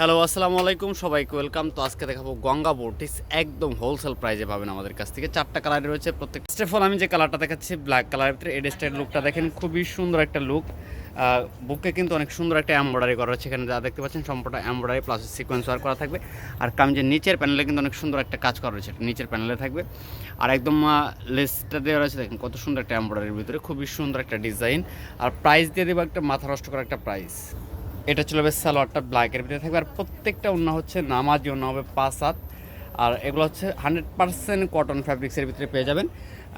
Hello, আসসালামু আলাইকুম সবাইকে। ওয়েলকাম তো আজকে দেখাবো গঙ্গা বোটিস একদম হোলসেল প্রাইজে পাবেন আমাদের কাছ থেকে। চারটা কালার রয়েছে প্রত্যেক। স্টেফল আমি যে কালারটা দেখাচ্ছি ব্ল্যাক কালারের ভিতরে এড স্টাইল লুকটা দেখেন, খুবই সুন্দর একটা লুক বুকে কিন্তু অনেক সুন্দর একটা এমব্রয়ডারি করা হচ্ছে এখানে যা দেখতে পাচ্ছেন, সম্পূর্ণ এমব্রয়ডারি প্লাস সিকোয়েন্স ওয়ার করা থাকবে। আর কামিজের নিচের প্যানেলে কিন্তু অনেক সুন্দর একটা কাজ করা রয়েছে। নিচের প্যানেলে থাকবে। আর একদম লেসটা দেওয়া রয়েছে, দেখেন কত সুন্দর একটা এমব্রয়ডারির ভিতরে। খুবই সুন্দর একটা ডিজাইন আর প্রাইস দিয়ে দেবো একটা মাথা নষ্ট করা একটা প্রাইস এটা চলে যাবে সালোয়ারটা ব্ল্যাকের ভিতরে থাকবে। আর প্রত্যেকটা অন্য হচ্ছে নামাজি অন্য হবে পাঁচ হাত। আর এগুলো হচ্ছে হান্ড্রেড পারসেন্ট কটন ফ্যাব্রিক্সের ভিতরে পেয়ে যাবেন।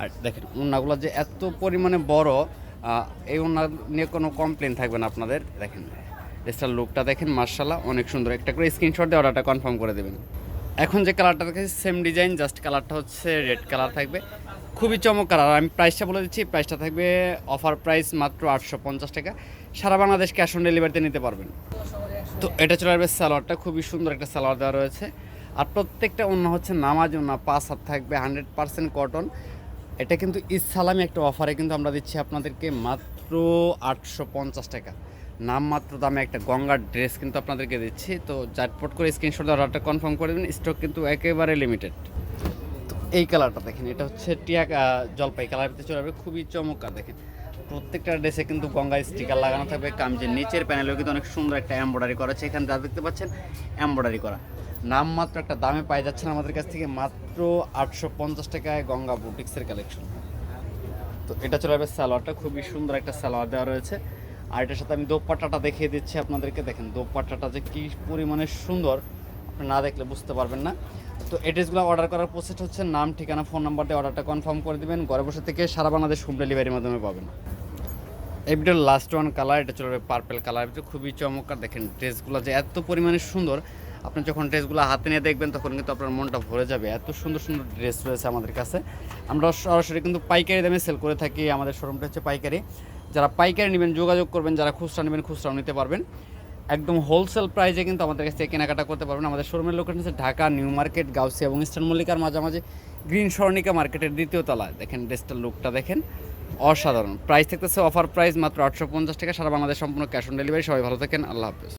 আর দেখেন উন্নাগুলো যে এত পরিমাণে বড় এই উন্না নিয়ে কোনো কমপ্লেন থাকবে না আপনাদের। দেখেন ড্রেসটার লুকটা দেখেন মার্শাল্লাহ অনেক সুন্দর। একটা করে স্ক্রিনশট দিয়ে অর্ডারটা কনফার্ম করে দেবেন। এখন যে কালারটা দেখেছি সেম ডিজাইন জাস্ট কালারটা হচ্ছে রেড কালার থাকবে। খুবই চমৎকার। আর আমি প্রাইসটা বলে দিচ্ছি প্রাইসটা থাকবে অফার প্রাইস মাত্র আটশো পঞ্চাশ টাকা। সারা বাংলাদেশ ক্যাশ অন ডেলিভারিতে নিতে পারবেন। তো এটা চলে আসবে সালোয়ারটা, খুবই সুন্দর একটা সালোয়ার দেওয়া রয়েছে। আর প্রত্যেকটা অন্য হচ্ছে নামাজ অন্য পাঁচ হাত থাকবে হান্ড্রেড পার্সেন্ট কটন এটা কিন্তু ঈদ সালামি একটা অফারে কিন্তু আমরা দিচ্ছি আপনাদেরকে মাত্র আটশো পঞ্চাশ টাকা। নাম মাত্র দামে একটা গঙ্গার ড্রেস কিন্তু আপনাদেরকে দিচ্ছি। তো ঝটপট করে স্ক্রিনশট অর্ডারটা কনফার্ম করে দেবেন স্টক কিন্তু একেবারে লিমিটেড এই কালারটা দেখেন, এটা হচ্ছে টিয়া জলপাই কালার ভিতরে চলে যাবে খুবই চমৎকার, দেখেন। প্রত্যেকটা ড্রেসে কিন্তু গঙ্গার স্টিকার লাগানো থাকবে, কামজের নিচের প্যানেলেও কিন্তু অনেক সুন্দর একটা এমব্রয়ডারি করা আছে। এখানে যা দেখতে পাচ্ছেন এমব্রয়ডারি করা। নাম মাত্র একটা দামে পাই যাচ্ছেন আমাদের কাছ থেকে, মাত্র আটশো পঞ্চাশ টাকায় গঙ্গা বুটিক্সের কালেকশন তো এটা চলে যাবে সালোয়ারটা, খুবই সুন্দর একটা সালোয়ার দেওয়া রয়েছে। আর এটার সাথে আমি দোপাট্টাটা দেখিয়ে দিচ্ছি আপনাদেরকে, দেখেন দোপাট্টাটা যে কী পরিমাণে সুন্দর। আপনি না দেখলে বুঝতে পারবেন না। তো এড্রেসগুলো অর্ডার করার প্রসেস হচ্ছে, নাম, ঠিকানা ফোন নাম্বার দিয়ে অর্ডারটা কনফার্ম করে দিবেন। ঘরে বসে থেকে সারা বাংলাদেশ হোম ডেলিভারির মাধ্যমে পাবেন। ভিডিওর লাস্ট ওয়ান কালার এটা চলে পার্পেল কালার এটা খুবই চমৎকার। দেখেন, ড্রেসগুলো যে এত পরিমাণে সুন্দর, আপনি যখন ড্রেসগুলো হাতে নিয়ে দেখবেন, তখন কিন্তু আপনার মনটা ভরে যাবে। এত সুন্দর সুন্দর ড্রেস রয়েছে আমাদের কাছে। আমরা সরাসরি কিন্তু পাইকারি দামে সেল করে থাকি আমাদের শোরুমটা হচ্ছে পাইকারি। যারা পাইকারি নেবেন, যোগাযোগ করবেন, যারা খুচরা নেবেন, খুচরাও নিতে পারবেন। একদম হোলসেল প্রাইসে কিন্তু আমাদের কাছ থেকে কেনাকাটা করতে পারবেন। আমাদের শোরুমের লোকেশন হচ্ছে ঢাকা, নিউ মার্কেট গাউসি এবং ইস্টার্ন মল্লিকার মাঝামাঝি গ্রিন স্বর্ণিকা মার্কেটের দ্বিতীয় তলায়। দেখেন ড্রেসটার লুকটা দেখেন, অসাধারণ। প্রাইস থাকতেছে অফার প্রাইস মাত্র আটশো পঞ্চাশ টাকা। সারা বাংলাদেশ সম্পূর্ণ ক্যাশ অন ডেলিভারি সবাই ভালো থাকেন। আল্লাহ হাফেজ।